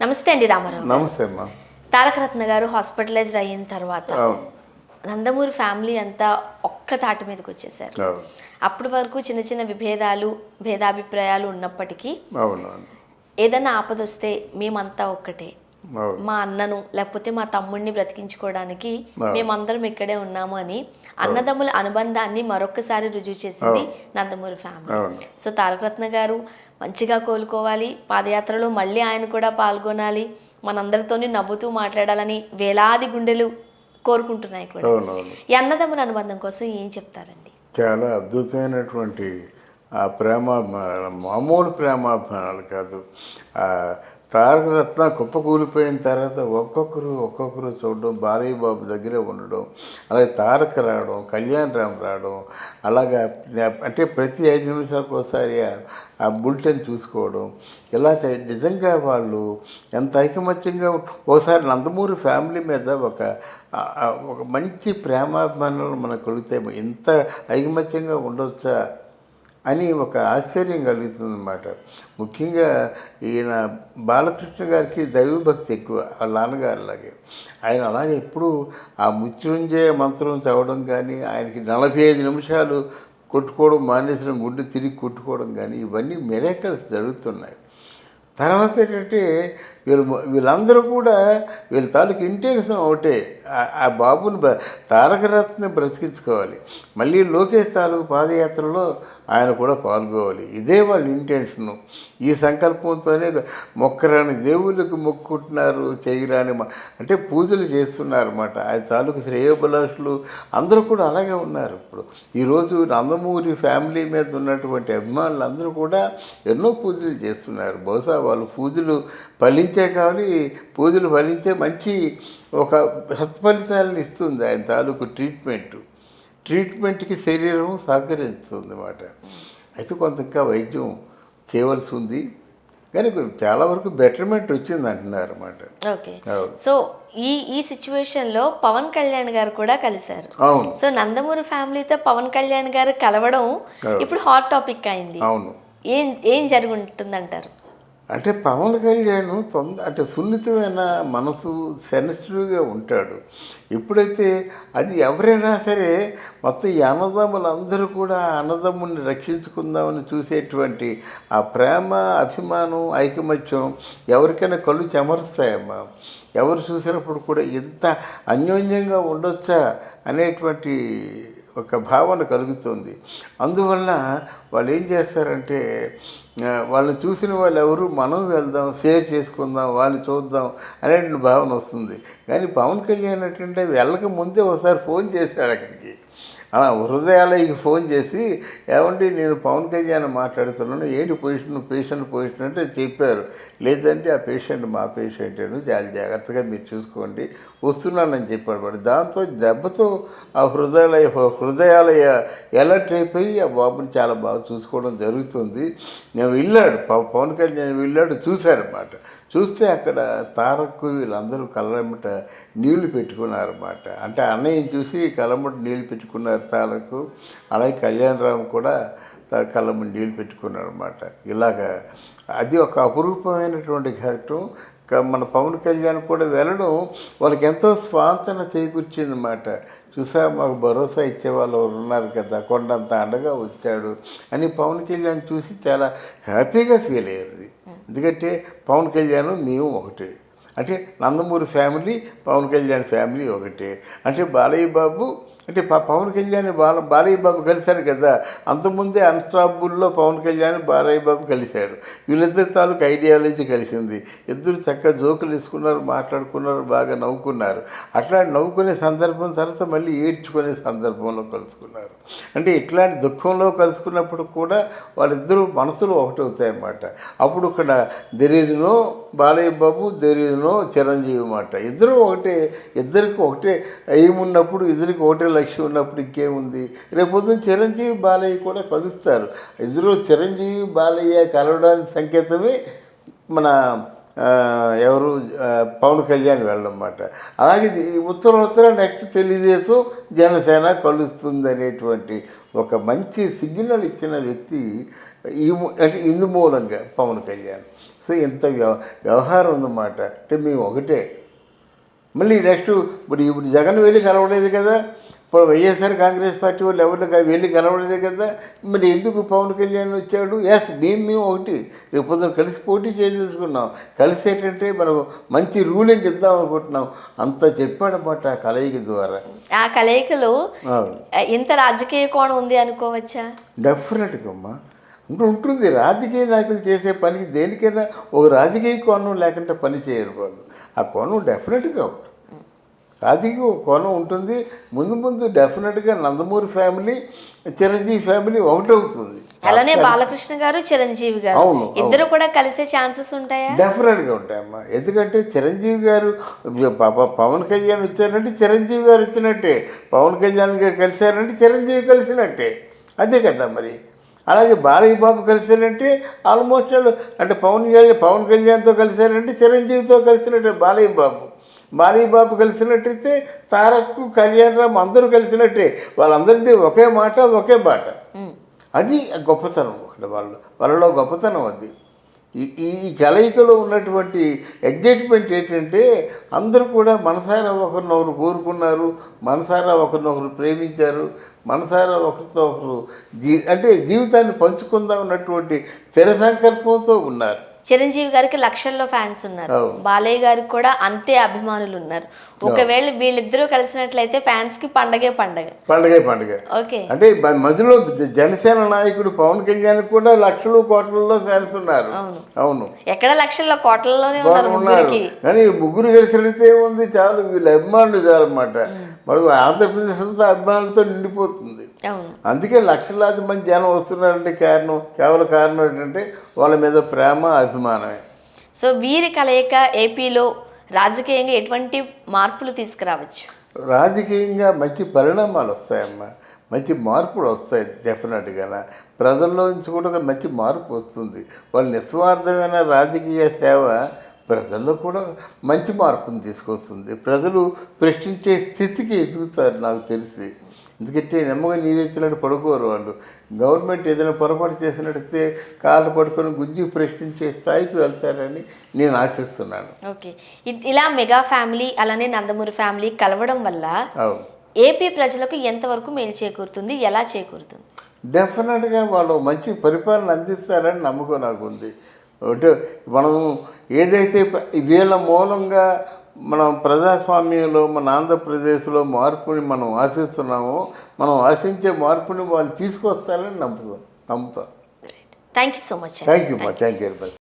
నమస్తే అండి రామారావు నమస్తే అమ్మా. తారకరత్న గారు హాస్పిటలైజ్డ్ అయిన తర్వాత నందమూరి ఫ్యామిలీ అంతా ఒక్క తాటి మీదకి వచ్చేసారు. అప్పటి వరకు చిన్న చిన్న విభేదాలు భేదాభిప్రాయాలు ఉన్నప్పటికీ ఏదైనా ఆపద వస్తే మేమంతా ఒక్కటే. మా అన్నను లేకపోతే మా తమ్ముడిని బ్రతికించుకోవడానికి. మేమందరం ఇక్కడే ఉన్నాము అని అన్నదమ్ముల అనుబంధాన్ని మరొకసారి రుజువు చేసింది నందమూరి ఫ్యామిలీ సో తారకరత్న గారు మంచిగా కోలుకోవాలి. పాదయాత్రలో మళ్ళీ ఆయన కూడా పాల్గొనాలి. మనందరితోని నవ్వుతూ మాట్లాడాలని వేలాది గుండెలు కోరుకుంటున్నాయి కూడా. ఈ అన్నదమ్ముల అనుబంధం కోసం ఏం చెప్తారండి? చాలా అద్భుతమైనటువంటి ఆ ప్రేమాభిమానాలు మామూలు ప్రేమాభిమానాలు కాదు. ఆ తారకరత్న కుప్పకూలిపోయిన తర్వాత ఒక్కొక్కరు ఒక్కొక్కరు చూడడం బాలయ్య బాబు దగ్గరే ఉండడం అలాగే తారక రావడం కళ్యాణ్ రామ్ రావడం అలాగా అంటే ప్రతి ఐదు నిమిషాలకు ఒకసారి ఆ- ఆ బులెటిన్ చూసుకోవడం ఇలా నిజంగా వాళ్ళు ఎంత ఐకమత్యంగా ఒకసారి నందమూరి ఫ్యామిలీ మీద ఒక ఒక మంచి ప్రేమాభిమానాలు మనకు కలిగితే ఇంత ఐకమత్యంగా ఉండొచ్చా? అని ఒక ఆశ్చర్యం కలుగుతుందన్నమాట ముఖ్యంగా ఈయన బాలకృష్ణ గారికి దైవభక్తి ఎక్కువ వాళ్ళ నాన్నగారిలాగే ఆయన అలాగే ఎప్పుడు ఆ మృత్యుంజయ మంత్రం చదవడం కానీ ఆయనకి నలభై ఐదు నిమిషాలు కొట్టుకోవడం మానేసిన గుండె తిరిగి కొట్టుకోవడం కానీ ఇవన్నీ మెరేకల్స్ జరుగుతున్నాయి. తర్వాత ఏంటంటే వీళ్ళు వీళ్ళందరూ కూడా వీళ్ళ తాలూకు ఇంటెన్షన్ ఒకటే. ఆ- బాబుని బ్ర తారకరత్ని బ్రతికించుకోవాలి. మళ్ళీ లోకేష్ తాలూకు పాదయాత్రలో ఆయన కూడా పాల్గొవాలి. ఇదే వాళ్ళ ఇంటెన్షను ఈ సంకల్పంతోనే మొక్కరాని దేవుళ్ళకి మొక్కుంటున్నారు చేయరాని అంటే పూజలు చేస్తున్నారన్నమాట. ఆయన తాలూకు శ్రేయోభిలాషులు అందరూ కూడా అలాగే ఉన్నారు ఇప్పుడు. ఈరోజు నందమూరి ఫ్యామిలీ మీద ఉన్నటువంటి అభిమానులు అందరూ కూడా ఎన్నో పూజలు చేస్తున్నారు. బహుశా వాళ్ళు పూజలు ఫలించే కానీ పూజలు ఫలించే మంచి ఒక సత్ఫలితాలను ఇస్తుంది ఆయన తాలూకు ట్రీట్మెంట్ ట్రీట్మెంట్కి శరీరం సహకరిస్తుంది అన్నమాట అయితే కొంత ఇంకా వైద్యం చేయవలసి ఉంది కానీ చాలా వరకు బెటర్మెంట్ వచ్చింది అంటున్నారు అన్నమాట ఓకే సో ఈ ఈ సిచ్యువేషన్లో పవన్ కళ్యాణ్ గారు కూడా కలిశారు. అవును. సో నందమూరి ఫ్యామిలీతో పవన్ కళ్యాణ్ గారు కలవడం ఇప్పుడు హాట్ టాపిక్ అయింది. అవును. ఏం ఏం జరిగి ఉంటుందంటారు అంటే పవన్ కళ్యాణ్ తొంద అంటే సున్నితమైన మనసు సెన్సిటివ్గా ఉంటాడు. ఎప్పుడైతే అది ఎవరైనా సరే మొత్తం ఈ అన్నదమ్ములందరూ కూడా అన్నదమ్ముని రక్షించుకుందామని చూసేటువంటి ఆ ప్రేమ అభిమానం ఐకమత్యం ఎవరికైనా కళ్ళు చెమరుస్తాయమ్మా. ఎవరు చూసినప్పుడు కూడా ఎంత అన్యోన్యంగా ఉండొచ్చా అనేటువంటి ఒక భావన కలుగుతుంది. అందువల్ల వాళ్ళు ఏం చేస్తారంటే వాళ్ళు వాళ్ళని చూసిన వాళ్ళు ఎవరు మనం వెళ్దాం షేర్ చేసుకుందాం వాళ్ళని చూద్దాం అనే భావన వస్తుంది. కానీ పవన్ కళ్యాణ్ ఏంటంటే వెళ్ళక ముందే ఒకసారి ఫోన్ చేశాడు అక్కడికి. ఆ, హృదయాలయకి ఫోన్ చేసి ఏమండి నేను పవన్ కళ్యాణ్ మాట్లాడుతున్నాను ఏంటి పొజిషన్ పేషెంట్ పొజిషన్? అంటే చెప్పారు. లేదంటే ఆ పేషెంట్ మా పేషెంట్ చాలా జాగ్రత్తగా మీరు చూసుకోండి వస్తున్నానని చెప్పాడు. వాడు దాంతో దెబ్బతో ఆ హృదయాలయ హృదయాలయ ఎలర్ట్ అయిపోయి ఆ బాబుని చాలా బాగా చూసుకోవడం జరుగుతుంది. నేను వెళ్ళాడు. పవ- పవన్ కళ్యాణ్ వెళ్ళాడు చూశారన్నమాట. చూస్తే అక్కడ తారక్కు వీళ్ళందరూ కళ్ళమ్మట నీళ్ళు పెట్టుకున్నారన్నమాట. అంటే అన్నయ్యని చూసి కళ్ళమ్మట నీళ్ళు పెట్టుకున్నారు తారకు. అలాగే కళ్యాణరామ్ కూడా కళ్ళ ముందు నీళ్ళు పెట్టుకున్నాడు అనమాట ఇలాగా అది ఒక అపురూపమైనటువంటి ఘట్టం. మన పవన్ కళ్యాణ్ కూడా వెళ్ళడం వాళ్ళకి ఎంతో స్వాంతన చేకూర్చిందన్నమాట చూసా మాకు భరోసా ఇచ్చే వాళ్ళు ఎవరు ఉన్నారు కదా కొండంత అండగా వచ్చాడు అని పవన్ కళ్యాణ్ చూసి చాలా హ్యాపీగా ఫీల్ అయ్యారు. ఎందుకంటే పవన్ కళ్యాణ్ మేము ఒకటే. అంటే నందమూరి ఫ్యామిలీ పవన్ కళ్యాణ్ ఫ్యామిలీ ఒకటే. అంటే బాలయ్య బాబు అంటే పవన్ కళ్యాణ్ బాల బాలయ్య బాబు కలిశారు కదా. అంతకుముందే అన్స్టాపుల్లో పవన్ కళ్యాణ్ బాలయ్య బాబు కలిశాడు. వీళ్ళిద్దరి తాలూకు ఐడియాలజీ కలిసింది. ఇద్దరు చక్కగా జోకులు వేసుకున్నారు మాట్లాడుకున్నారు బాగా నవ్వుకున్నారు. అట్లా నవ్వుకునే సందర్భం తర్వాత మళ్ళీ ఏడ్చుకునే సందర్భంలో కలుసుకున్నారు. అంటే ఇట్లాంటి దుఃఖంలో కలుసుకున్నప్పుడు కూడా వాళ్ళిద్దరూ మనసులు ఒకటవుతాయి అన్నమాట అప్పుడు ఇక్కడ దెరీదునో బాలయ్య బాబు దెరీదునో చిరంజీవి మాట. ఇద్దరు ఒకటే ఇద్దరికి ఒకటే ఏమున్నప్పుడు ఇద్దరికి ఒకటే లక్ష్యం ఉన్నప్పుడు ఇంకేముంది? రేపొద్దున చిరంజీవి బాలయ్య కూడా కలుస్తారు. ఇద్దరు చిరంజీవి బాలయ్య కలవడానికి సంకేతమే మన ఎవరు పవన్ కళ్యాణ్ వెళ్ళమాట అలాగే ఉత్తర ఉత్తర నెక్స్ట్ తెలుగుదేశం జనసేన కలుస్తుంది అనేటువంటి ఒక మంచి సిగ్నల్ ఇచ్చిన వ్యక్తి ఈ అంటే ఇందు మూలంగా పవన్ కళ్యాణ్. సో ఇంత వ్యవ వ్యవహారం ఉందన్నమాట. అంటే మేము ఒకటే. మళ్ళీ నెక్స్ట్ ఇప్పుడు ఇప్పుడు జగన్ వెళ్ళి కలవలేదు కదా. ఇప్పుడు వైఎస్ఆర్ కాంగ్రెస్ పార్టీ వాళ్ళు ఎవరిని కా- వెళ్ళి కలవలేదు కదా. మరి ఎందుకు పవన్ కళ్యాణ్ వచ్చాడు? ఎస్ మేము మేము ఒకటి. రేపు పొద్దున కలిసి పోటీ చేయదలుచుకున్నాం కలిసి ఏంటంటే మనకు మంచి రూలింగ్ ఇద్దాం అనుకుంటున్నాం. అంత చెప్పాడన్నమాట ఆ కలయిక ద్వారా. ఆ కలయికలో ఇంత రాజకీయ కోణం ఉంది అనుకోవచ్చా? డెఫినెట్గా అమ్మా. అంటే ఉంటుంది. రాజకీయ నాయకులు చేసే పనికి దేనికైనా ఒక రాజకీయ కోణం లేకుండా పని చేయరు వాళ్ళు. ఆ కోణం డెఫినెట్గా ఉంటుంది రాజకీయ ఒక కోణం ఉంటుంది. ముందు ముందు డెఫినెట్గా నందమూరి ఫ్యామిలీ చిరంజీవి ఫ్యామిలీ ఒకటవుతుంది అలానే బాలకృష్ణ గారు చిరంజీవి గారు. అవును. ఇద్దరు కూడా కలిసే ఛాన్సెస్ ఉంటాయా? డెఫినెట్గా ఉంటాయమ్మా. ఎందుకంటే చిరంజీవి గారు పవన్ కళ్యాణ్ వచ్చారంటే చిరంజీవి గారు వచ్చినట్టే. పవన్ కళ్యాణ్ గారు కలిశారంటే చిరంజీవి కలిసినట్టే. అదే కదా మరి. అలాగే బాలయ్య బాబు కలిశారంటే ఆల్మోస్ట్ అంటే పవన్ కళ్యాణ్ పవన్ కళ్యాణ్తో కలిశారంటే చిరంజీవితో కలిసినట్టే బాలయ్య బాబు. బాలయ్య బాబు కలిసినట్టయితే తారక్ కళ్యాణ్ రామ్ అందరూ కలిసినట్టే. వాళ్ళందరిది ఒకే మాట ఒకే బాట. అది గొప్పతనం ఒకటి. వాళ్ళు వాళ్ళలో గొప్పతనం అది. ఈ కలయికలో ఉన్నటువంటి ఎగ్జైట్మెంట్ ఏంటంటే అందరూ కూడా మనసారా ఒకరినొకరు కోరుకున్నారు మనసారా ఒకరినొకరు ప్రేమించారు మనసారా ఒకరితో ఒకరు జీ అంటే జీవితాన్ని పంచుకుందాం అన్నటువంటి స్థిర సంకల్పంతో ఉన్నారు. చిరంజీవి గారికి లక్షల్లో ఫ్యాన్స్ ఉన్నారు. బాలయ్య గారికి కూడా అంతే అభిమానులు ఉన్నారు ఒకవేళ వీళ్ళిద్దరూ కలిసినట్లయితే ఫ్యాన్స్కి పండగే పండగ. పండగే పండుగ. ఓకే. అంటే మధ్యలో జనసేన నాయకుడు పవన్ కళ్యాణ్ కూడా లక్షలు కోట్లలో ఫ్యాన్స్ ఉన్నారు. అవును. ఎక్కడ లక్షల్లో? కోట్లలోనే ఉన్నారు కానీ ముగ్గురు కలిసినట్టే ఉంది చాలు. వీళ్ళ అభిమానులు చాలన్నమాట. మరి ఆంధ్రప్రదేశ్ అంతా అభిమానులతో నిండిపోతుంది. అందుకే లక్షలాది మంది జనం వస్తున్నారంటే కారణం కేవలం కారణం ఏంటంటే వాళ్ళ మీద ప్రేమ అభిమానమే. సో వీరి కలయిక ఏపీలో రాజకీయంగా ఎటువంటి మార్పులు తీసుకురావచ్చు? రాజకీయంగా మంచి పరిణామాలు వస్తాయమ్మా. మంచి మార్పులు వస్తాయి డెఫినెట్గా ప్రజల్లో నుంచి కూడా ఒక మంచి మార్పు వస్తుంది. వాళ్ళ నిస్వార్థమైన రాజకీయ సేవ ప్రజల్లో కూడా మంచి మార్పును తీసుకొస్తుంది. ప్రజలు ప్రశ్నించే స్థితికి ఎదుగుతారు నాకు తెలిసి. ఎందుకంటే నెమ్మగా నీరెచ్చినట్టు పడుకోరు వాళ్ళు. గవర్నమెంట్ ఏదైనా పొరపాటు చేసినట్టయితే కాళ్ళు పడుకొని గుంజి ప్రశ్నించే స్థాయికి వెళ్తారని నేను ఆశిస్తున్నాను. ఓకే. ఇలా మెగా ఫ్యామిలీ అలానే నందమూరి ఫ్యామిలీ కలవడం వల్ల ఏపీ ప్రజలకు ఎంతవరకు మేలు చేకూరుతుంది? ఎలా చేకూరుతుంది? డెఫినెట్గా వాళ్ళు మంచి పరిపాలన అందిస్తారని నమ్మకం నాకు ఉంది అంటే మనం ఏదైతే వీళ్ళ మూలంగా మనం ప్రజాస్వామ్యంలో మన ఆంధ్రప్రదేశ్లో మార్పుని మనం ఆశిస్తున్నామో. మనం ఆశించే మార్పుని వాళ్ళు తీసుకొస్తారని నమ్ముతాం. నమ్ముతాం. Thank you so much thank you మా థ్యాంక్ యూ వెరీ మచ్